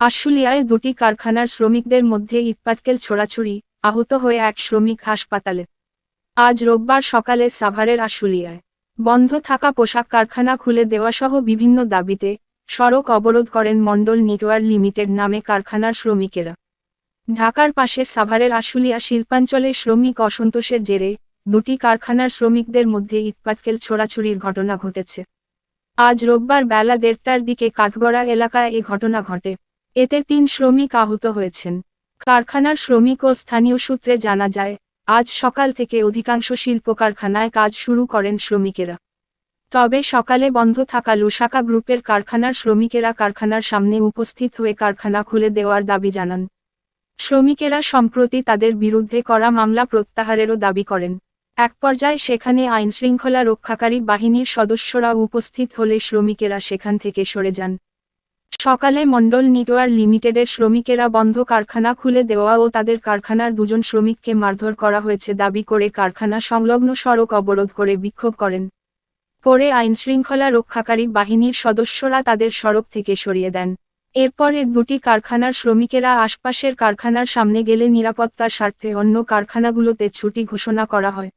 আশুলিয়ায় দুটি কারখানার শ্রমিকদের মধ্যে ইটপাটকেল ছোড়াছুড়ি, আহত হয়ে এক শ্রমিক হাসপাতালে। আজ রোববার সকালে সাভারের আশুলিয়ায়। বন্ধ থাকা পোশাক কারখানা খুলে দেওয়াসহ বিভিন্ন দাবিতে সড়ক অবরোধ করেন মণ্ডল নেটওয়ার্ক লিমিটেড নামে কারখানার শ্রমিকেরা। ঢাকার পাশে সাভারের আশুলিয়া শিল্পাঞ্চলে শ্রমিক অসন্তোষের জেরে দুটি কারখানার শ্রমিকদের মধ্যে ইটপাটকেল ছোড়াছুড়ির ঘটনা ঘটেছে। আজ রোববার বেলা দেড়টার দিকে কাঠগড়া এলাকায় এ ঘটনা ঘটে। এতে তিন শ্রমিক আহত হয়েছেন। কারখানার শ্রমিক ও স্থানীয় সূত্রে জানা যায়, আজ সকাল থেকে অধিকাংশ শিল্প কারখানায় কাজ শুরু করেন শ্রমিকেরা। তবে সকালে বন্ধ থাকা লুসাকা গ্রুপের কারখানার শ্রমিকেরা কারখানার সামনে উপস্থিত হয়ে কারখানা খুলে দেওয়ার দাবি জানান। শ্রমিকেরা সম্প্রতি তাদের বিরুদ্ধে করা মামলা প্রত্যাহারেরও দাবি করেন। এক পর্যায়ে সেখানে আইনশৃঙ্খলা রক্ষাকারী বাহিনীর সদস্যরা উপস্থিত হলে শ্রমিকেরা সেখান থেকে সরে যান। সকালে মণ্ডল নিটোয়ার লিমিটেডের শ্রমিকেরা বন্ধ কারখানা খুলে দেওয়া ও তাদের কারখানার দুজন শ্রমিককে মারধর করা হয়েছে দাবি করে কারখানা সংলগ্ন সড়ক অবরোধ করে বিক্ষোভ করেন। পরে আইনশৃঙ্খলা রক্ষাকারী বাহিনীর সদস্যরা তাদের সড়ক থেকে সরিয়ে দেন। এরপরে দুটি কারখানার শ্রমিকেরা আশপাশের কারখানার সামনে গেলে নিরাপত্তার স্বার্থে অন্য কারখানাগুলোতে ছুটি ঘোষণা করা হয়।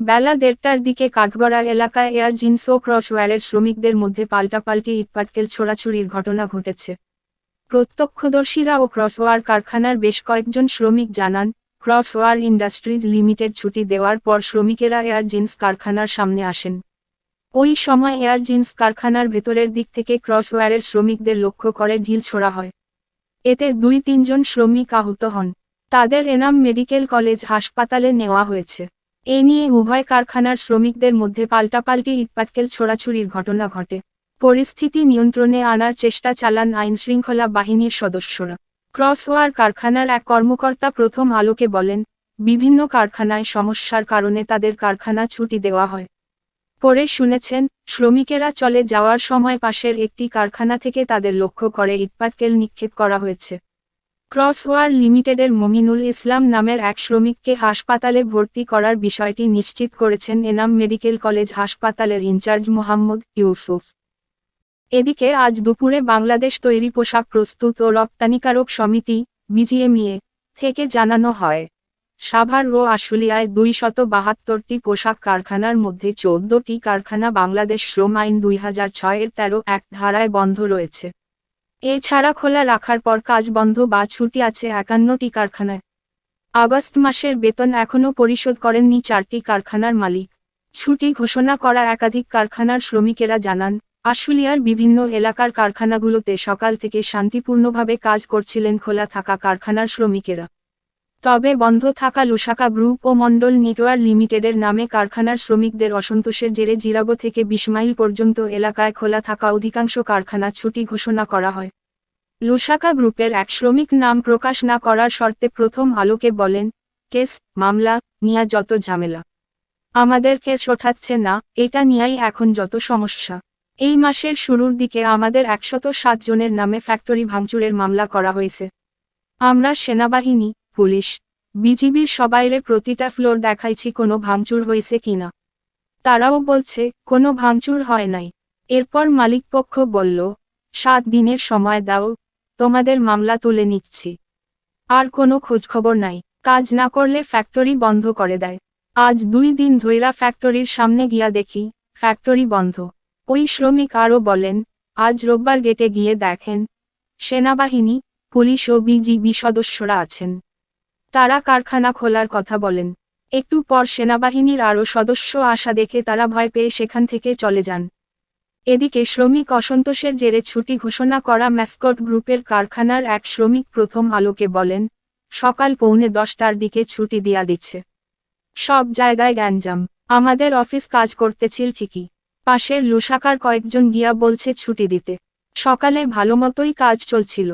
বেলা দেড়টার দিকে কাঠগড়া এলাকায় এয়ার জিন্স ও ক্রসওয়্যারের শ্রমিকদের মধ্যে পাল্টাপাল্টি ইটপাটকেল ছোড়াছুড়ির ঘটনা ঘটেছে। প্রত্যক্ষদর্শীরা ও ক্রসওয়ার কারখানার বেশ কয়েকজন শ্রমিক জানান, ক্রসওয়ার ইন্ডাস্ট্রিজ লিমিটেড ছুটি দেওয়ার পর শ্রমিকেরা এয়ার জিন্স কারখানার সামনে আসেন। ওই সময় এয়ার জিন্স কারখানার ভেতরের দিক থেকে ক্রসওয়্যারের শ্রমিকদের লক্ষ্য করে ঢিল ছোড়া হয়। এতে দুই তিনজন শ্রমিক আহত হন। তাদের এনাম মেডিকেল কলেজ হাসপাতালে নেওয়া হয়েছে। এ নিয়ে উভয় কারখানার শ্রমিকদের মধ্যে পাল্টাপাল্টি ইটপাটকেল ছোড়াছুড়ির ঘটনা ঘটে। পরিস্থিতি নিয়ন্ত্রণে আনার চেষ্টা চালান আইনশৃঙ্খলা বাহিনীর সদস্যরা। ক্রসওয়ার কারখানার এক কর্মকর্তা প্রথম আলোকে বলেন, বিভিন্ন কারখানায় সমস্যার কারণে তাদের কারখানা ছুটি দেওয়া হয়। পরে শুনেছেন, শ্রমিকেরা চলে যাওয়ার সময় পাশের একটি কারখানা থেকে তাদের লক্ষ্য করে ইটপাটকেল নিক্ষেপ করা হয়েছে। ক্রসওয়ার লিমিটেডের মমিনুল ইসলাম নামের এক শ্রমিককে হাসপাতালে ভর্তি করার বিষয়টি নিশ্চিত করেছেন এনাম মেডিকেল কলেজ হাসপাতালের ইনচার্জ মোহাম্মদ ইউসুফ। এদিকে আজ দুপুরে বাংলাদেশ তৈরি পোশাক প্রস্তুত ও রপ্তানিকারক সমিতি, বিজিএমইএ, থেকে জানানো হয়। সাভার ও আশুলিয়ায় দুই শত বাহাত্তরটি পোশাক কারখানার মধ্যে চোদ্দটি কারখানা বাংলাদেশ শ্রম আইন দুই হাজার ছয়ের তেরো এক ধারায় বন্ধ রয়েছে। এছাড়া খোলা রাখার পর কাজ বন্ধ বা ছুটি আছে একান্নটি কারখানায়। আগস্ট মাসের বেতন এখনও পরিশোধ করেননি চারটি কারখানার মালিক। ছুটি ঘোষণা করা একাধিক কারখানার শ্রমিকেরা জানান, আশুলিয়ার বিভিন্ন এলাকার কারখানাগুলোতে সকাল থেকে শান্তিপূর্ণভাবে কাজ করছিলেন খোলা থাকা কারখানার শ্রমিকেরা। তবে বন্ধ থাকা লুসাকা গ্রুপ ও মণ্ডল নেটওয়ার লিমিটেডের নামে কারখানার শ্রমিকদের অসন্তোষের জেরে জিরাবো থেকে বিশ মাইল পর্যন্ত এলাকায় খোলা থাকা অধিকাংশ কারখানা ছুটি ঘোষণা করা হয়। লুসাকা গ্রুপের এক শ্রমিক নাম প্রকাশ না করার শর্তে প্রথম আলোকে বলেন, কেস, মামলা, নিয়া যত ঝামেলা। আমাদের কেস ওঠাচ্ছে না, এটা নিয়েই এখন যত সমস্যা। এই মাসের শুরুর দিকে আমাদের একশত সাত জনের নামে ফ্যাক্টরি ভাঙচুরের মামলা করা হয়েছে। আমরা সেনাবাহিনী পুলিশ, বিজিবির সবাইরে প্রতিটা ফ্লোর দেখাইছি কোনো ভাঙচুর হয়েছে কিনা। তারাও বলছে, কোনো ভাঙচুর হয় নাই। এরপর মালিকপক্ষ বলল, সাত দিনের সময় দাও, তোমাদের মামলা তুলে নিচ্ছি। আর কোনো খোঁজখবর নাই। কাজ না করলে ফ্যাক্টরি বন্ধ করে দেয়। আজ দুই দিন ধৈরা ফ্যাক্টরির সামনে গিয়া দেখি, ফ্যাক্টরি বন্ধ। ওই শ্রমিক আরও বলেন, আজ রোববার গেটে গিয়ে দেখেন, সেনাবাহিনী, পুলিশ ও বিজিবি সদস্যরা আছেন। তারা কারখানা খোলার কথা বলেন। একটু পর সেনাবাহিনীর আরও সদস্য আসা দেখে তারা ভয় পেয়ে সেখান থেকে চলে যান। এদিকে শ্রমিক অসন্তোষের জেরে ছুটি ঘোষণা করা ম্যাসকট গ্রুপের কারখানার এক শ্রমিক প্রথম আলোকে বলেন, সকাল পৌনে দশটার দিকে ছুটি দিয়া দিচ্ছে। সব জায়গায় গ্যাঞ্জাম। আমাদের অফিস কাজ করতেছিল ঠিকই। পাশের লুসাকার কয়েকজন গিয়া বলছে ছুটি দিতে। সকালে ভালোমতোই কাজ চলছিল।